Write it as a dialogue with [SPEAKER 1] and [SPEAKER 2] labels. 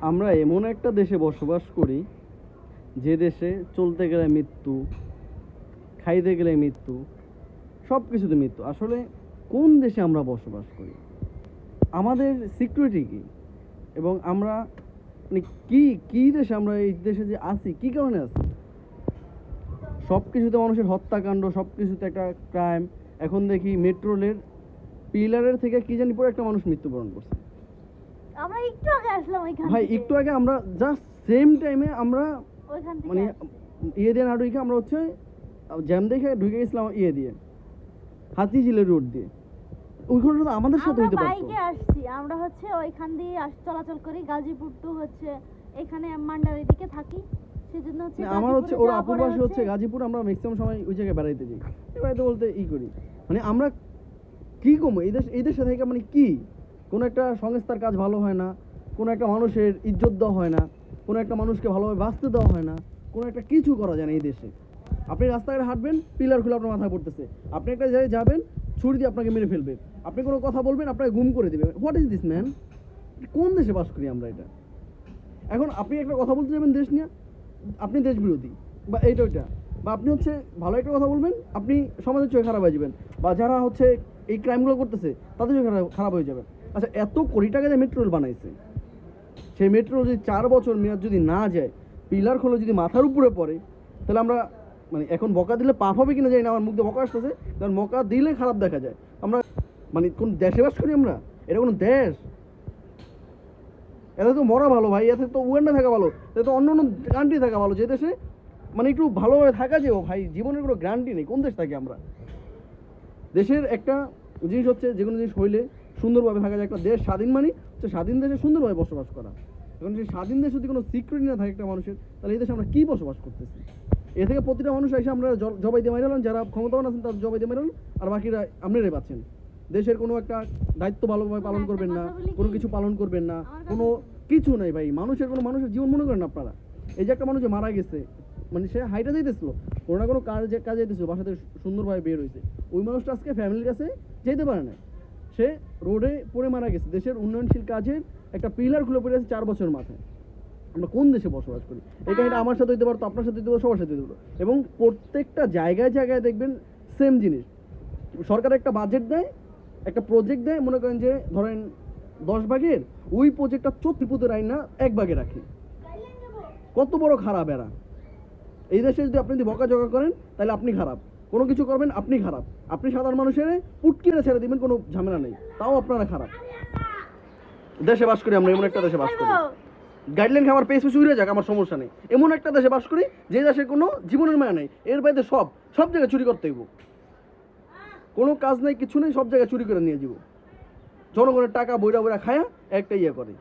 [SPEAKER 1] আমরা এমন একটা দেশে বসবাস করি, যে দেশে চলতে গেলে মৃত্যু, খাইতে গেলে মৃত্যু সব কিছুতে মৃত্যু। আসলে কোন দেশে আমরা বসবাস করি? আমাদের সিকিউরিটি কী? এবং আমরা মানে কি কি দেশে আমরা এই দেশে যে আছি, কি কারণে আছি? সব কিছুতে মানুষের হত্যাকাণ্ড সব কিছুতে একটা ক্রাইম এখন দেখি মেট্রোলের পিলারের থেকে কি জানি পরে একটা মানুষ মৃত্যুবরণ করছে।
[SPEAKER 2] আমরা একটু আগে আসলাম ওইখান
[SPEAKER 1] ভাই একটু আগে আমরা জাস্ট সেম টাইমে আমরা
[SPEAKER 2] ওইখান থেকে।
[SPEAKER 1] মানে ইয়ে দিয়ে না ঢুকে আমরা হচ্ছে জ্যাম দেখে ঢুকে গেছিলাম ইয়ে দিয়ে হাতি হাতিঝিলের রোড দিয়ে। ওইখানে তো আমাদের সাথে হইতে পারতো।
[SPEAKER 2] বাইকে আসছি আমরা হচ্ছে ওইখান দিয়ে আস- চলাচল করি। গাজীপুর টু হচ্ছে এখানে মান্ডার দিকে থাকি। সেজন্য হচ্ছে
[SPEAKER 1] আমার হচ্ছে ওর আপুর বাসা হচ্ছে গাজীপুর আমরা ম্যাক্সিমাম সময় ওই জায়গায় বেড়াইতে যাই। বেড়াইতে বলতে ই করি। মানে আমরা কি কমো? এই দেশ এই দেশে থেকে মানে কি? কোনো একটা সংস্থার কাজ ভালো হয় না, কোনো একটা মানুষের ইজ্জত দেওয়া হয় না, কোনো একটা মানুষকে ভালোভাবে বাঁচতে দেওয়া হয় না, কোনো একটা কিছু করা যায় না এই দেশে। আপনি রাস্তাঘাটে হাঁটবেন, পিলার খুলে আপনার মাথায় পড়তেছে। আপনি একটা জায়গায় যাবেন, ছুরি দিয়ে আপনাকে মেরে ফেলবে। আপনি কোনো কথা বলবেন, আপনাকে গুম করে দেবে। হোয়াট ইজ দিস ম্যান কোন দেশে বাস করি আমরা এটা? এখন আপনি একটা কথা বলতে যাবেন দেশ নিয়ে, আপনি দেশ বিরোধী, বা এইটা ওইটা। বা আপনি হচ্ছে ভালো একটা কথা বলবেন, আপনি সমাজের চোখে খারাপ হয়ে যাবেন। বা যারা হচ্ছে এই ক্রাইমগুলো করতেছে, তাদের চোখে খারাপ- হয়ে যাবে আচ্ছা এত কোটি টাকা দিয়ে মেট্রো রেল বানাইছে, সেই মেট্রো যদি চার বছর মেয়াদ যদি না যায় পিলার খোলো যদি মাথার উপরে পড়ে, তাহলে আমরা মানে এখন বকা দিলে পাপ হবে কিনা জানি না, আমার মুখ বকা আসতেছে, কারণ বকা দিলে খারাপ দেখা যায়। আমরা মানে কোন দেশে বাস করি আমরা? এটা কোনো দেশ? এতে তো মরা ভালো ভাই, এতে তো উগান্ডা থাকা ভালো, এতে তো অন্য অন্য কান্ট্রি থাকা ভালো, যে দেশে মানে একটু ভালোভাবে থাকা যেও ভাই, জীবনের কোনো গ্যারান্টি নেই, কোন দেশ থাকি আমরা? দেশের একটা জিনিস হচ্ছে, যে কোনো জিনিস হইলে সুন্দরভাবে থাকা যায় একটা দেশ স্বাধীন মানে হচ্ছে স্বাধীন দেশে সুন্দরভাবে বসবাস করা। এখন সেই স্বাধীন দেশে যদি কোনো সিকিউরিটি না থাকে একটা মানুষের তাহলে এই দেশে আমরা কী বসবাস করতেছি? এ থেকে প্রতিটা মানুষ এসে আমরা জবাই দিয়ে মারালাম যারা ক্ষমতাবান আছেন তারা জবাই দিয়ে মারালাম আর বাকিরা আপনারাই পাচ্ছেন দেশের কোনো একটা দায়িত্ব ভালোভাবে পালন করবেন না? কোনো কিছু পালন করবেন না কোনো কিছু নেই ভাই মানুষের কোনো মানুষের জীবন মনে করেন আপনারা। এই যে একটা মানুষ মারা গেছে মানে সে হাইটা যাইতেছিল কোনো না কোনো কাজে কাজে যাইতেছিল বাসা থেকে সুন্দরভাবে বের হয়েছে ওই মানুষটা আজকে ফ্যামিলির কাছে যেতে পারে না সে রোডে পড়ে মারা গেছে। দেশের উন্নয়নশীল কাজের একটা পিলার খুলে পড়ে আছে চার বছর মাথায়। আমরা কোন দেশে বসবাস করি? এই কাহিনীটা আমার সাথে হইতে পারতো আপনার সাথে হইতে পারতো সবার সাথে হইতে পারতো। এবং প্রত্যেকটা জায়গায় জায়গায় দেখবেন সেম জিনিস। সরকার একটা বাজেট দেয় একটা প্রজেক্ট দেয় মনে করেন যে ধরেন দশ ভাগের ওই প্রজেক্টটা চতুর্পুতের আইন না এক ভাগে রাখে। কত বড় খারাপ এরা। এই দেশে যদি আপনি যদি বকাঝকা করেন তাহলে আপনি খারাপ। কোনো কিছু করবেন, আপনি খারাপ। আপনি সাধারণ মানুষের পুটকিরে ছেড়ে দিবেন, কোনো ঝামেলা নেই। তাও আপনারা খারাপ। দেশে বাস করি আমরা, এমন একটা দেশে বাস করি। গাইডলাইন আমার পেস পেস উড়ে যাক, আমার সমস্যা নেই। এমন একটা দেশে বাস করি, যে দেশে কোনো জীবনের মায়া নেই। এর বাইরে সব সব জায়গায় চুরি করতে হইব। কোনো কাজ নেই, কিছু নেই, সব জায়গায় চুরি করে নিয়ে যাব জনগণের টাকা বইরা বইরা খায়া একটা ইয়ে করে।